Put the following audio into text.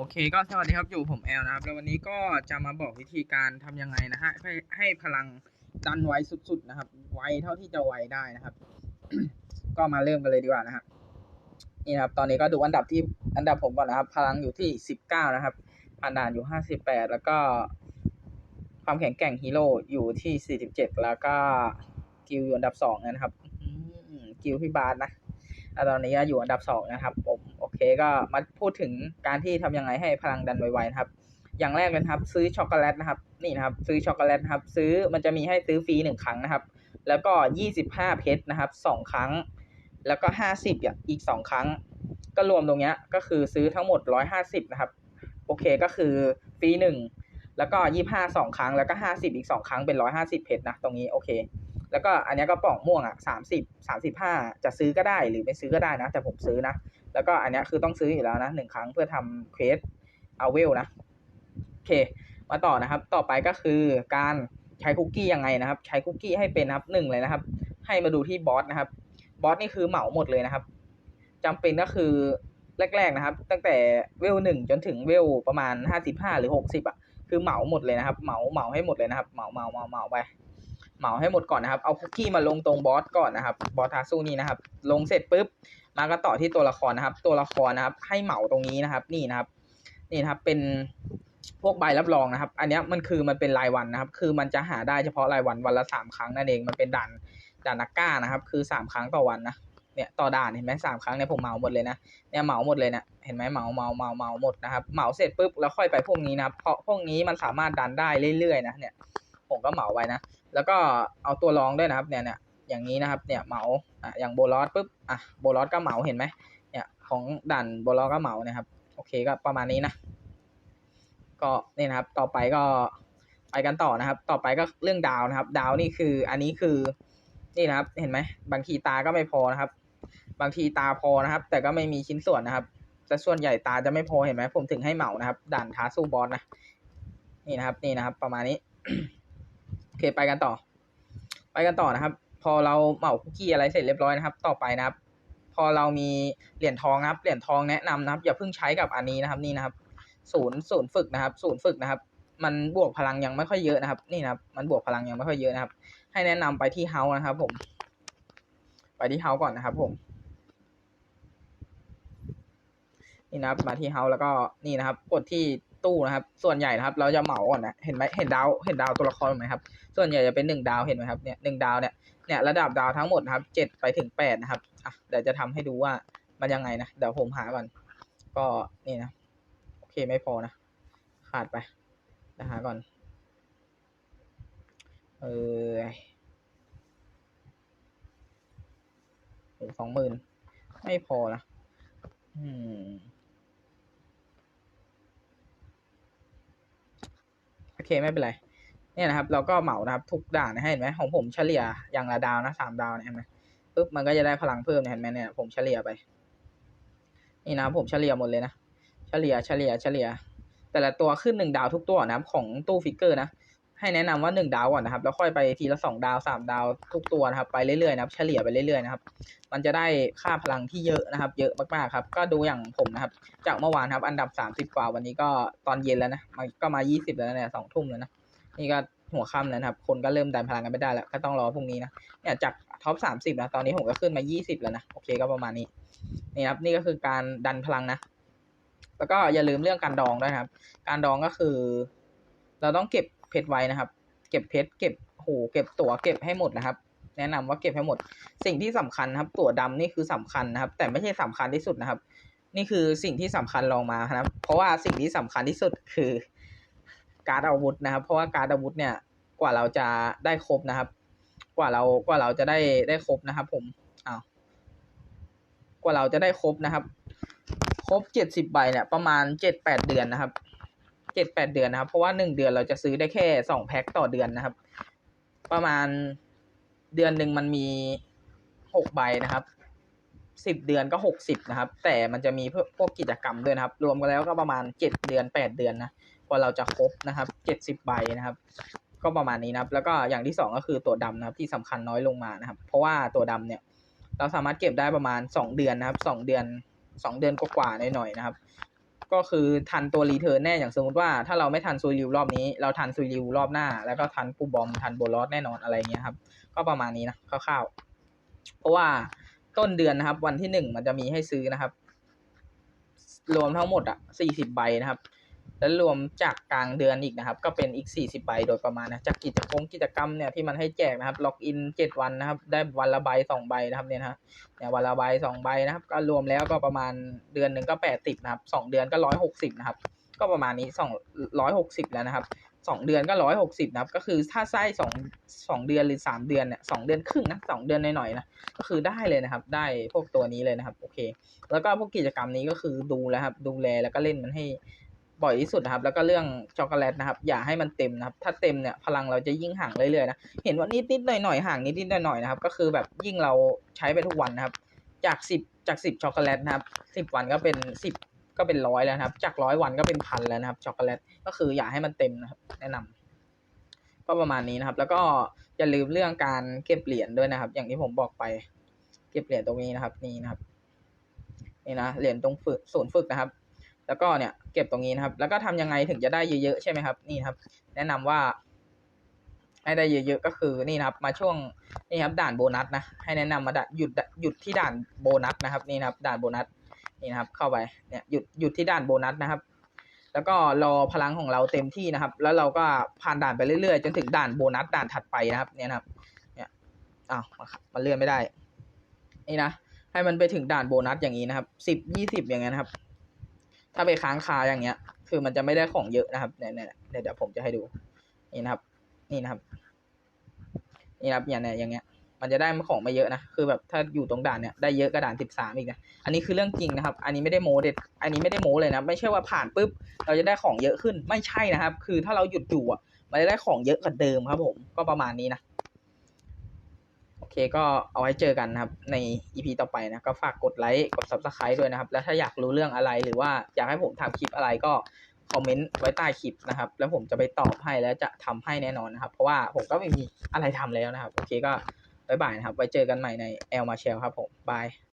โอเคก็สวัสดีครับอยู่ผมแอลนะครับ แล้ววันนี้ก็จะมาบอกวิธีการทำยังไงนะฮะให้ให้พลังดันไวสุดๆนะครับ ไวเท่าที่จะไวได้นะครับ ก็มาเริ่มกันเลยดีกว่านะครับนี่ครับ ตอนนี้ก็ดูอันดับที่อันดับผมก่อนนะครับ พลังอยู่ที่สิบเก้านะครับผ่านด่านอยู่ห้าสิบแปดแล้วก็ ความแข็งแกร่งฮีโร่อยู่ที่สี่สิบเจ็ดแล้วก็กิลอยู่อันดับสองนะครับกิลพี่บาสนะแล้วตอนนี้ก็อยู่อันดับสองนะครับผม เคก็มาพูดถึงการที่ทำยังไงให้พลังดันไวๆนะครับ อย่างแรกเลยครับ ซื้อช็อกโกแลตนะครับนี่นะครับ ซื้อช็อกโกแลตนะครับ ซื้อมันจะมีให้ซื้อฟรีหนึ่งครั้งนะครับ แล้วก็ยี่สิบห้าเพชรนะครับสองครั้ง แล้วก็ห้าสิบอีกสองครั้ง ก็รวมตรงเนี้ยก็คือซื้อทั้งหมดร้อยห้าสิบนะครับ โอเคก็คือฟรีหนึ่งแล้วก็ยี่ห้าสองครั้งแล้วก็ห้าสิบอีกสองครั้งเป็นร้อยห้าสิบเพชรนะตรงนี้โอเคแล้วก็อันนี้ก็ป่องม่วงอะสามสิบสามสิบห้าจะซื้อก็ได้หรือไม่ซื้อก็ได้นะ แต่ผมซื้อนะ แล้วก็อันนี้คือต้องซื้ออยู่แล้วนะหนึ่งครั้งเพื่อทำเควสเอาเวลนะโอเค มาต่อนะครับ ต่อไปก็คือการใช้คุกกี้ยังไงนะครับ ใช้คุกกี้ให้เป็นนะครับหนึ่งเลยนะครับ ให้มาดูที่บอสนะครับบอสนี่คือเหมาหมดเลยนะครับจำเป็นก็คือแรกๆนะครับ ตั้งแต่เวลหนึ่งจนถึงเวลประมาณห้าสิบห้าหรือหกสิบอะคือเหมาหมดเลยนะครับ เหมาเหมาให้หมดเลยนะครับ เหมาเหมาเหมาเหมาไปเหมาให้หมดก่อนนะครับ เอาคุกกี้มาลงตรงบอสก่อนนะครับ บอสทาสู้นี่นะครับ ลงเสร็จปุ๊บ มาก็ต่อที่ตัวละครนะครับ ตัวละครนะครับ ให้เหมาตรงนี้นะครับ นี่นะครับ นี่นะครับเป็นพวกใบรับรองนะครับ อันนี้มันคือมันเป็นรายวันนะครับ คือมันจะหาได้เฉพาะรายวันวันละสามครั้งนั่นเองมันเป็นด่านด่านนักก้านะครับ คือสามครั้งต่อวันนะเนี่ยต่อด่านเห็นไหมสามครั้งเนี่ยผมเหมาหมดเลยนะเนี่ยเหมาหมดเลยเนี่ยเห็นไหมเหมาเหมาเหมาเหมาหมดนะครับเหมาเสร็จปุ๊บแล้วค่อยไปพวกนี้นะเพราะพวกนี้มันสามารถดันได้เรื่อยๆนะเนี่ยผมก็เหมาไว้นะแล้วก็เอาตัวรองด้วยนะครับเนี่ยเนี่ย อย่างนี้นะครับ เนี่ยเหมาอะอย่างโบลอสปุ๊บอะโบลอสก็เหมาเห็นไหมเนี่ยของด่านโบลอสก็เหมานะครับ โอเคก็ประมาณนี้นะ ก็นี่นะครับต่อไปก็ไปกันต่อนะครับ ต่อไปก็เรื่องดาวนะครับ ดาวนี่คืออันนี้คือนี่นะครับ เห็นไหมบางทีตาก็ไม่พอนะครับ บางทีตาพอนะครับ แต่ก็ไม่มีชิ้นส่วนนะครับแต่ส่วนใหญ่ตาจะไม่พอเห็นไหมผมถึงให้เหมานะครับ ด่านท้าสู้บอสนะนี่นะครับ นี่นะครับ ประมาณนี้โอเคไปกันต่อ ไปกันต่อนะครับ พอเราเหมาคุกกี้อะไรเสร็จเรียบร้อยนะครับ ต่อไปนะครับ พอเรามีเหรียญทองนะครับ เหรียญทองแนะนำนะครับ อย่าเพิ่งใช้กับอันนี้นะครับ นี่นะครับ ศูนย์ศูนย์ฝึกนะครับ ศูนย์ฝึกนะครับ มันบวกพลังยังไม่ค่อยเยอะนะครับ นี่นะครับ มันบวกพลังยังไม่ค่อยเยอะนะครับ ให้แนะนำไปที่เฮาส์นะครับ ผม ไปที่เฮาส์ก่อนนะครับ ผม นี่นะครับ มาที่เฮาส์แล้วก็นี่นะครับ กดที่ตู้นะครับ ส่วนใหญ่นะครับ เราจะเหมาก่อนนะ เห็นไหมเห็นดาว เห็นดาวตัวละครไหมครับ ส่วนใหญ่จะเป็นหนึ่งดาว เห็นไหมครับ เนี่ยหนึ่งดาวเนี่ย เนี่ยระดับดาวทั้งหมดนะครับเจ็ดไปถึงแปดนะครับอะเดี๋ยวจะทำให้ดูว่ามันยังไงนะเดี๋ยวผมหาก่อนก็นี่นะโอเคไม่พอนะขาดไปเดี๋ยวหาก่อนเออสองหมื่นไม่พอนะอืมโอเคไม่เป็นไร เนี่ยนะครับ เราก็เหมานะครับ ทุกด่านนะเห็นไหมของผมเฉลี่ยอย่างละดาวนะสามดาวเนี่ยเห็นไหมปุ๊บมันก็จะได้พลังเพิ่มเนี่ยเห็นไหมเนี่ยผมเฉลี่ยไป นี่นะผมเฉลี่ยหมดเลยนะเฉลี่ยเฉลี่ยเฉลี่ย แต่ละตัวขึ้นหนึ่งดาวทุกตัวนะครับของตู้ฟิกเกอร์นะให้แนะนำว่าหนึ่งดาวก่อนนะครับ แล้วค่อยไปทีละสองดาวสามดาวทุกตัวนะครับไปเรื่อยๆนะครับ เฉลี่ยไปเรื่อยๆนะครับ มันจะได้ค่าพลังที่เยอะนะครับ เยอะมากๆครับ ก็ดูอย่างผมนะครับ จากเมื่อวานครับ อันดับสามสิบกว่าวันนี้ก็ตอนเย็นแล้วนะมันก็มายี่สิบแล้วเนี่ยสองทุ่มแล้วนะ นี่ก็หัวค่ำแล้วนะครับ คนก็เริ่มดันพลังกันไม่ได้แล้ว ก็ต้องรอพรุ่งนี้นะเนี่ยจากท็อปสามสิบนะตอนนี้ผมก็ขึ้นมายี่สิบแล้วนะ โอเคก็ประมาณนี้ นี่ครับ นี่ก็คือการดันพลังนะ แล้วก็อย่าลืมเรื่องการดองด้วยครับ การดองก็คือ เราต้องเก็บเพชรไว้นะครับ เก็บเพชรเก็บโหเก็บตั๋วเก็บให้หมดนะครับ แนะนำว่าเก็บให้หมด สิ่งที่สำคัญนะครับ ตั๋วดำนี่คือสำคัญนะครับ แต่ไม่ใช่สำคัญที่สุดนะครับ นี่คือสิ่งที่สำคัญลองมานะครับ เพราะว่าสิ่งที่สำคัญที่สุดคือ การ์ดอาวุธนะครับ เพราะว่าการ์ดอาวุธเนี่ยกว่าเราจะได้ครบนะครับ กว่าเรากว่าเราจะได้ได้ครบนะครับ ผมอ้าวกว่าเราจะได้ครบนะครับ ครบเจ็ดสิบใบเนี่ยประมาณเจ็ดแปดเดือนนะครับเจ็ดแปดเดือนนะครับ เพราะว่าหนึ่งเดือนเราจะซื้อได้แค่สองแพ็คต่อเดือนนะครับ ประมาณเดือนหนึ่งมันมีหกใบนะครับสิบเดือนก็หกสิบนะครับ แต่มันจะมีพวกกิจกรรมด้วยนะครับ รวมกันแล้วก็ประมาณเจ็ดเดือนแปดเดือนนะ ว่าเราจะครบนะครับเจ็ดสิบใบนะครับ ก็ประมาณนี้นะครับ แล้วก็อย่างที่สองก็คือตัวดำนะครับที่สำคัญน้อยลงมานะครับ เพราะว่าตัวดำเนี่ย เราสามารถเก็บได้ประมาณสองเดือนนะครับสองเดือนสองเดือนกว่าๆหน่อยๆนะครับ ก็คือทันตัวรีเทิร์นแน่อย่างสมมติว่าถ้าเราไม่ทันซุยริวรอบนี้ เราทันซุยริวรอบหน้า แล้วก็ทันปูบอมทันโบลอสแน่นอนอะไรเงี้ยครับ ก็ประมาณนี้นะคร่าวๆเพราะว่าต้นเดือนนะครับ วันที่หนึ่งมันจะมีให้ซื้อนะครับ รวมทั้งหมดอะสี่สิบใบนะครับ แล้วรวมจากกลางเดือนอีกนะครับ ก็เป็นอีกสี่สิบใบโดยประมาณนะจากกิจกรรมกิจกรรมเนี่ยที่มันให้แจกนะครับ ล็อกอินเจ็ดวันนะครับ ได้วันละใบสองใบนะครับเนี่ยนะเนี่ยวันละใบสองใบนะครับ ก็รวมแล้วก็ประมาณเดือนหนึ่งก็แปดสิบนะครับสองเดือนก็ร้อยหกสิบนะครับ ก็ประมาณนี้สองร้อยหกสิบแล้วนะครับสองเดือนก็ร้อยหกสิบนะครับ ก็คือถ้าไส้สองสองเดือนหรือสามเดือนเนี่ยสองเดือนครึ่งนะสองเดือนหน่อยๆนะก็คือได้เลยนะครับ ได้พวกตัวนี้เลยนะครับโอเค แล้วก็พวกกิจกรรมนี้ก็คือดูแล้วครับดูแลแล้วก็เล่นมันให้ บ่อยที่สุดนะครับ แล้วก็เรื่องช็อกโกแลตนะครับ อย่าให้มันเต็มนะครับ ถ้าเต็มเนี่ยพลังเราจะยิ่งห่างเรื่อยๆนะ เห็นว่านิดนิดหน่อยหน่อยๆห่างนิดนิดหน่อยหน่อยๆนะครับ ก็คือแบบยิ่งเราใช้ไปทุกวันนะครับ จากสิบจากสิบช็อกโกแลตนะครับสิบวันก็เป็นสิบก็เป็นร้อยแล้วนะครับ จากร้อยวันก็เป็นพันแล้วนะครับ ช็อกโกแลต ก็คืออย่าให้มันเต็มนะครับ แนะนำก็ประมาณนี้นะครับ แล้วก็อย่าลืมเรื่องการเก็บเหรียญด้วยนะครับ อย่างที่ผมบอกไป เก็บเหรียญตรงนี้นะครับ นี่นะครับ นี่นะ เหรียญตรงฝึกศูนย์ฝึกนะครับ แล้วก็เนี่ยเก็บตรงนี้นะครับ แล้วก็ทำยังไงถึงจะได้เยอะๆใช่ไหมครับ นี่ครับ แนะนำว่า ให้ได้เยอะๆก็คือนี่นะครับ มาช่วงนี่ครับด่านโบนัสนะ ให้แนะนำมาด่าหยุดหยุดที่ด่านโบนัสนะครับ นี่นะครับ ด่านโบนัสนี่นะครับ เข้าไปเนี่ยหยุดหยุดที่ด่านโบนัสนะครับ แล้วก็รอพลังของเราเต็มที่นะครับ แล้วเราก็ผ่านด่านไปเรื่อยๆ จนถึงด่านโบนัสด่านถัดไปนะครับ เนี่ยนะครับ เนี่ยอ้าวมันเลื่อนไม่ได้ นี่นะให้มันไปถึงด่านโบนัสอย่างนี้นะครับสิบยี่สิบอย่างเงี้ยนะครับ ถ้าไปค้างคาอย่างเงี้ย คือมันจะไม่ได้ของเยอะนะครับเนี่ยเนี่ยเดี๋ยวผมจะให้ดู นี่นะครับ นี่นะครับ นี่นะครับอย่างเนี้ยอย่างเงี้ย มันจะได้ของมาเยอะนะ คือแบบถ้าอยู่ตรงด่านเนี่ยได้เยอะกระด่านสิบสามอีกนะ อันนี้คือเรื่องจริงนะครับ อันนี้ไม่ได้โมเด็ด อันนี้ไม่ได้โมเลยนะ ไม่ใช่ว่าผ่านปุ๊บเราจะได้ของเยอะขึ้น ไม่ใช่นะครับ คือถ้าเราหยุดอยู่อะ มันจะได้ของเยอะกว่าเดิมครับ ผม ก็ประมาณนี้นะ ก็เอาไว้เจอกันนะครับ ใน EP ต่อไปนะ ก็ฝากกดไลค์ กด Subscribe ด้วยนะครับ แล้วถ้าอยากรู้เรื่องอะไรหรือว่าอยากให้ผมทำคลิปอะไรก็คอมเมนต์ไว้ใต้คลิปนะครับ แล้วผมจะไปตอบให้แล้วจะทำให้แน่นอนนะครับ เพราะว่าผมก็ไม่มีอะไรทำแล้วนะครับ โอเคก็บายบายนะครับ ไว้เจอกันใหม่ในแอลมาเชลครับผมบาย